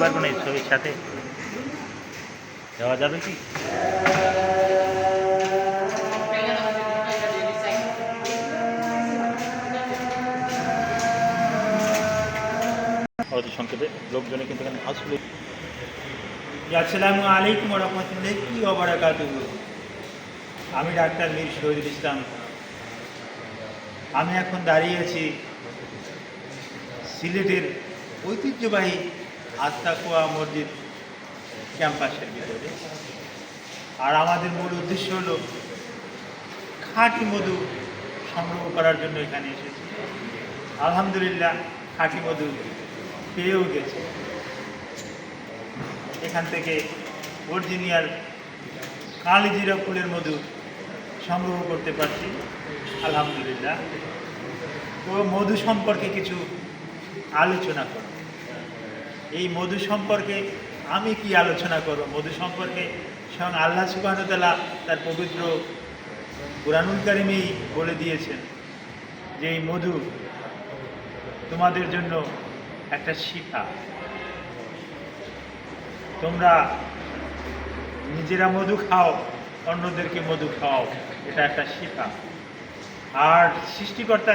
পারব না এই ছবির সাথে যাওয়া যাবে কি? অতি সংক্ষেপে লোকজনে কিন্তু এখানে আসলে আসসালামু আলাইকুম রহমতুল্লাহ, কি অবরাকাত আমি ডাক্তার মীর শহীদুল ইসলাম। আমি এখন দাঁড়িয়ে আছি সিলেটের ঐতিহ্যবাহী আস্তাকুয়া মসজিদ ক্যাম্পাসের ভিতরে। আর আমাদের মূল উদ্দেশ্য হলো খাঁটি মধু সংগ্রহ করার জন্য এখানে এসেছি। আলহামদুলিল্লাহ, খাঁটি মধু পেয়েও গেছে। এখান থেকে অরিজিনিয়াল কালিজিরা ফুলের মধু সংগ্রহ করতে পারছি। আলহামদুলিল্লাহ। ও মধু সম্পর্কে কিছু আলোচনা করো এই মধু সম্পর্কে আমি কি আলোচনা করব? মধু সম্পর্কে স্বয়ং আল্লাহ সুবাহতালা তার পবিত্র কোরআনুল কারিমেই বলে দিয়েছেন যে এই মধু তোমাদের জন্য একটা শিখা তোমরা নিজেরা মধু খাও, অন্যদেরকে মধু খাও এটা একটা শিখা আর সৃষ্টিকর্তা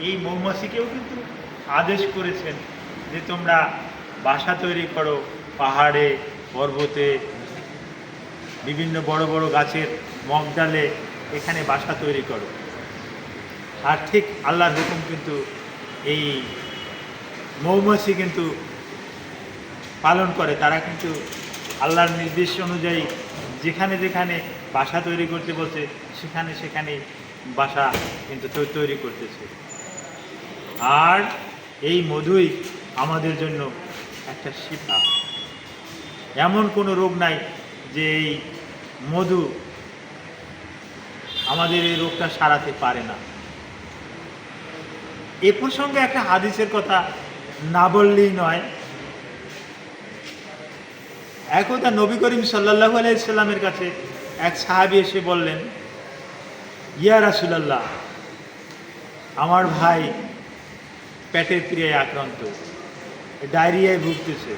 এই মৌমাছিকেও কিন্তু আদেশ করেছেন যে তোমরা বাসা তৈরি করো, পাহাড়ে, পর্বতে, বিভিন্ন বড় বড় গাছের মগডালে এখানে বাসা তৈরি করো। আর ঠিক আল্লাহর হুকুম কিন্তু এই মৌমাছি কিন্তু পালন করে। তারা কিন্তু আল্লাহর নির্দেশ অনুযায়ী যেখানে যেখানে বাসা তৈরি করতে বলছে, সেখানে সেখানে বাসা কিন্তু তৈরি করতেছে। আর এই মধুই আমাদের জন্য একটা শিক্ষা এমন কোনো রোগ নাই যে এই মধু আমাদের এই রোগটা সারাতে পারে না। এ প্রসঙ্গে একটা হাদিসের কথা না বললেই নয়। একদা নবী করিম সাল্লাহু আলাইসাল্লামের কাছে এক সাহাবি এসে বললেন, ইয়া রাসুলাল্লাহ, আমার ভাই পেটের ক্রিয়ায় আক্রান্ত। ডায়রিয়ায় ভুগতেছে।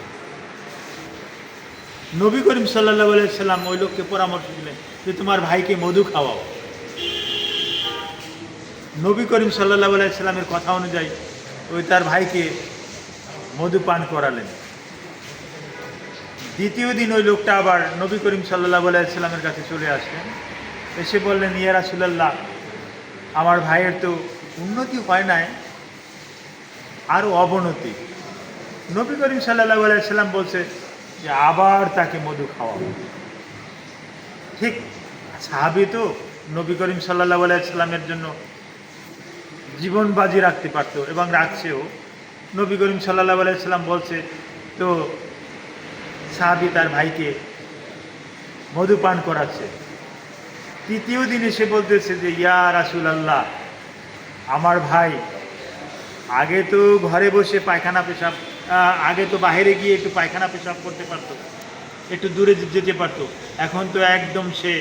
নবী করিম সাল্লাহ আলাইসাল্লাম ওই লোককে পরামর্শ দিলেন যে, তোমার ভাইকে মধু খাওয়াও। নবী করিম সাল্লাহ আলাইসাল্লামের কথা অনুযায়ী ওই তার ভাইকে মধু পান করালেন। দ্বিতীয় দিন ওই লোকটা আবার নবী করিম সাল্লাহ আলাইসাল্লামের কাছে চলে আসলেন। এসে বললেন, ইয়া রাসুলাল্লাহ, আমার ভাইয়ের তো উন্নতি হয় নাই আরও অবনতি। নবী করিম সাল্লাহ আলাইসাল্লাম বলছে যে আবার তাকে মধু খাওয়াবো। ঠিক, সাহাবি তো নবী করিম সাল্লাহ আলাইসাল্লামের জন্য জীবন বাজি রাখতে পারতো এবং রাখছেও। নবী করিম সাল্লাহ আলাইসাল্লাম বলছে, তো সাহাবি তার ভাইকে মধু পান করাচ্ছে। তৃতীয় দিনে সে বলতেছে যে, ইয়া রাসুল আল্লাহ আমার ভাই আগে তো ঘরে বসে পায়খানা পেশাব আগে তো বাইরে গিয়ে একটু পায়খানা পেশাব করতে পারতো, একটু দূরে যেতে পারতো। এখন তো একদম সে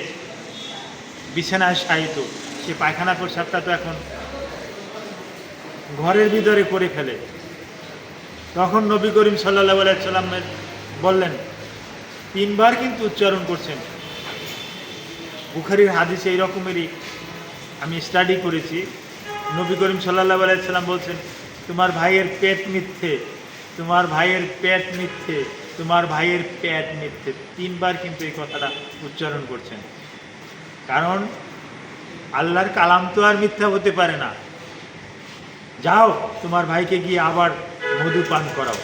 বিছানায় শায়িত, সে পায়খানা পেশাবটা তো এখন ঘরের ভিতরে করে ফেলে। তখন নবী করিম সাল্লাহ আলাইসাল্লামের বললেন, তিনবার কিন্তু উচ্চারণ করছেন। বুখারির হাদিসে এই রকমেরই আমি স্টাডি করেছি। নবী করিম সাল্লাহ আলাইসাল্লাম বলছেন, তোমার ভাইয়ের পেট মিথ্যে। তোমার ভাইয়ের পেট মিথ্যে, তোমার ভাইয়ের পেট মিথ্যে। তিনবার কিন্তু এই কথাটা উচ্চারণ করছেন। কারণ আল্লাহর কালাম তো আর মিথ্যা হতে পারে না। যাও, তোমার ভাইকে গিয়ে আবার মধু পান করাও।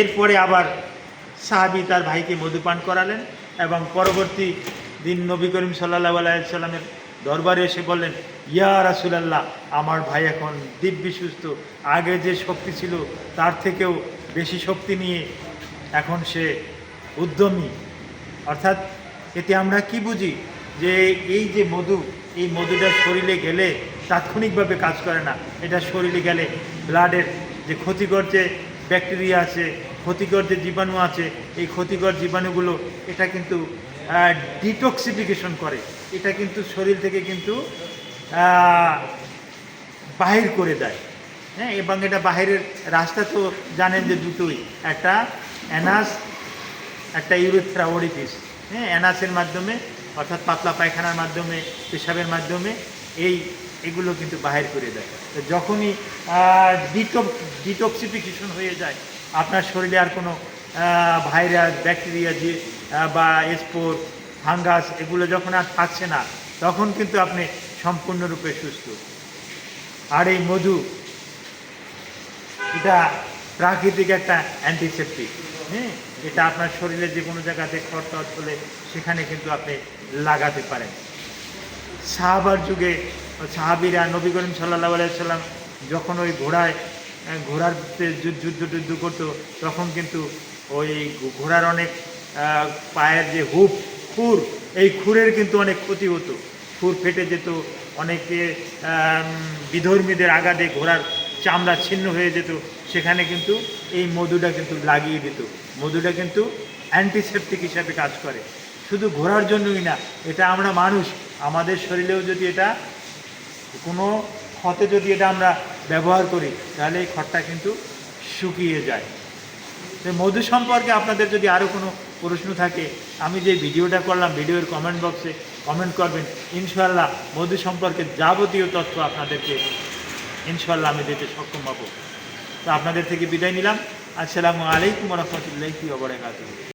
এরপরে আবার সাহাবি তার ভাইকে মধু পান করালেন এবং পরবর্তী দিন নবী করিম সাল্লাহ আলাইসাল্লামের দরবারে এসে বললেন ইয়া রাসুলাল্লাহ, আমার ভাই এখন দিব্যি সুস্থ। আগে যে শক্তি ছিল, তার থেকেও বেশি শক্তি নিয়ে এখন সে উদ্যমী। অর্থাৎ এতে আমরা কি বুঝি? যে এই যে মধু, এই মধুটা শরীরে গেলে তাৎক্ষণিকভাবে কাজ করে না। এটা শরীরে গেলে ব্লাডের যে ক্ষতিকর যে ব্যাকটেরিয়া আছে, ক্ষতিকর যে জীবাণু আছে, এই ক্ষতিকর জীবাণুগুলো, এটা কিন্তু ডিটক্সিফিকেশন করে। এটা কিন্তু শরীর থেকে কিন্তু বাহির করে দেয়। হ্যাঁ এবং এটা বাইরের রাস্তা তো জানেন যে দুটোই। একটা অ্যানাস, একটা ইউরোথ্রা ওরিফিস হ্যাঁ অ্যানাসের মাধ্যমে, অর্থাৎ পাতলা পায়খানার মাধ্যমে, পেশাবের মাধ্যমে এই এগুলো কিন্তু বাহির করে দেয়। তো যখনই ডিটক, ডিটক্সিফিকেশন হয়ে যায়, আপনার শরীরে আর কোনো ভাইরাস, ব্যাকটেরিয়া, যে বা স্পোর ফাঙ্গাস, এগুলো যখন আর থাকছে না, তখন কিন্তু আপনি সম্পূর্ণরূপে সুস্থ। আর এই মধু, এটা প্রাকৃতিক একটা অ্যান্টিসেপটিক হ্যাঁ এটা আপনার শরীরে যে কোনো জায়গাতে খরতট হলে সেখানে কিন্তু আপনি লাগাতে পারেন। সাহাবার যুগে, সাহাবিরা নবী করিম সাল্লাহ আলাইসাল্লাম যখন ওই ঘোড়ায় ঘোড়ার যুদ্ধ টুদ্ধ করতো, তখন কিন্তু ওই ঘোড়ার অনেক পায়ের যে হুপ, খুর, এই খুরের কিন্তু অনেক ক্ষতি হতো। খুর ফেটে যেত, অনেকে বিধর্মীদের আঘাতে ঘোড়ার চামড়া ছিন্ন হয়ে যেত। সেখানে কিন্তু এই মধুটা কিন্তু লাগিয়ে দিত। মধুটা কিন্তু অ্যান্টিসেপটিক হিসাবে কাজ করে। শুধু ঘোরার জন্যই না, এটা আমরা মানুষ, আমাদের শরীরেও যদি এটা কোনো ক্ষতে যদি এটা আমরা ব্যবহার করি, তাহলে এই খড়টা কিন্তু শুকিয়ে যায়। মধু সম্পর্কে আপনাদের যদি আরও কোনো প্রশ্ন থাকে, আমি যে ভিডিওটা করলাম, ভিডিওর কমেন্ট বক্সে কমেন্ট করবেন ইনশাল্লাহ মধু সম্পর্কে যাবতীয় তথ্য আপনাদেরকে ইনশাল্লাহ আমি দিতে সক্ষম হব। তো আপনাদের থেকে বিদায় নিলাম। আসসালামু আলাইকুম রহমতুল্লাহি ওবরাকাতুহু